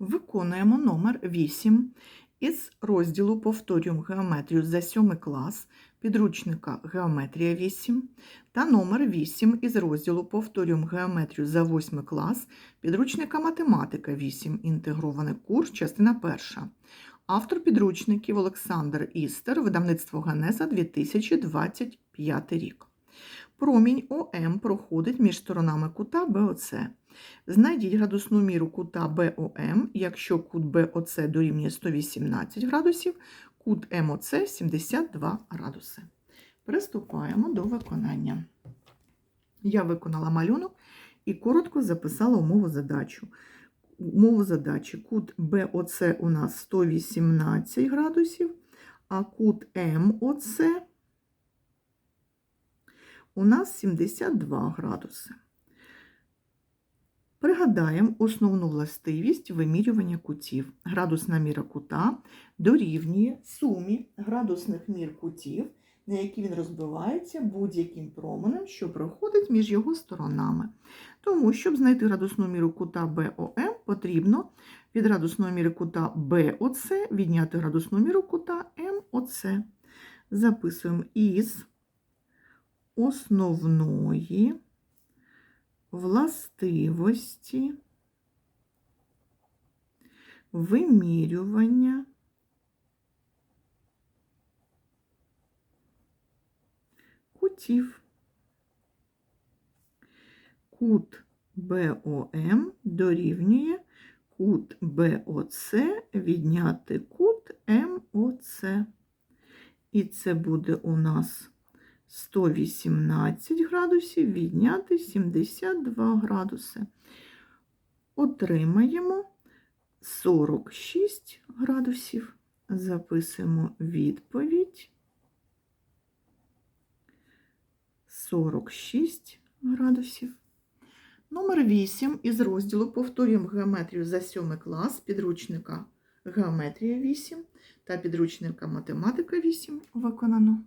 Виконуємо номер 8 із розділу Повторюємо геометрію за 7 клас підручника Геометрія 8 та номер 8 із розділу Повторюємо геометрію за 8 клас підручника Математика 8. Інтегрований курс, частина 1. Автор підручників Олександр Істер, видавництво Ганеза 2025 рік. Промінь ОМ проходить між сторонами кута БОЦ. Знайдіть градусну міру кута БОМ, якщо кут БОЦ дорівнює 118 градусів, кут МОЦ 72 градуси. Приступаємо до виконання. Я виконала малюнок і коротко записала умову задачу. Умову задачі кут БОЦ у нас 118 градусів, а кут МОЦ у нас 72 градуси. Пригадаємо основну властивість вимірювання кутів. Градусна міра кута дорівнює сумі градусних мір кутів, на які він розбивається будь-яким променем, що проходить між його сторонами. Тому, щоб знайти градусну міру кута БОМ, потрібно від градусної міри кута БОЦ відняти градусну міру кута МОЦ. Записуємо із основної властивості вимірювання кутів. Кут БОМ дорівнює кут БОЦ відняти кут МОЦ. І це буде у нас 118 градусів відняти 72 градуси. Отримаємо 46 градусів. Записуємо відповідь 46 градусів. Номер 8 із розділу Повторюємо геометрію за 7 клас підручника Геометрія 8 та підручника Математика 8 виконано.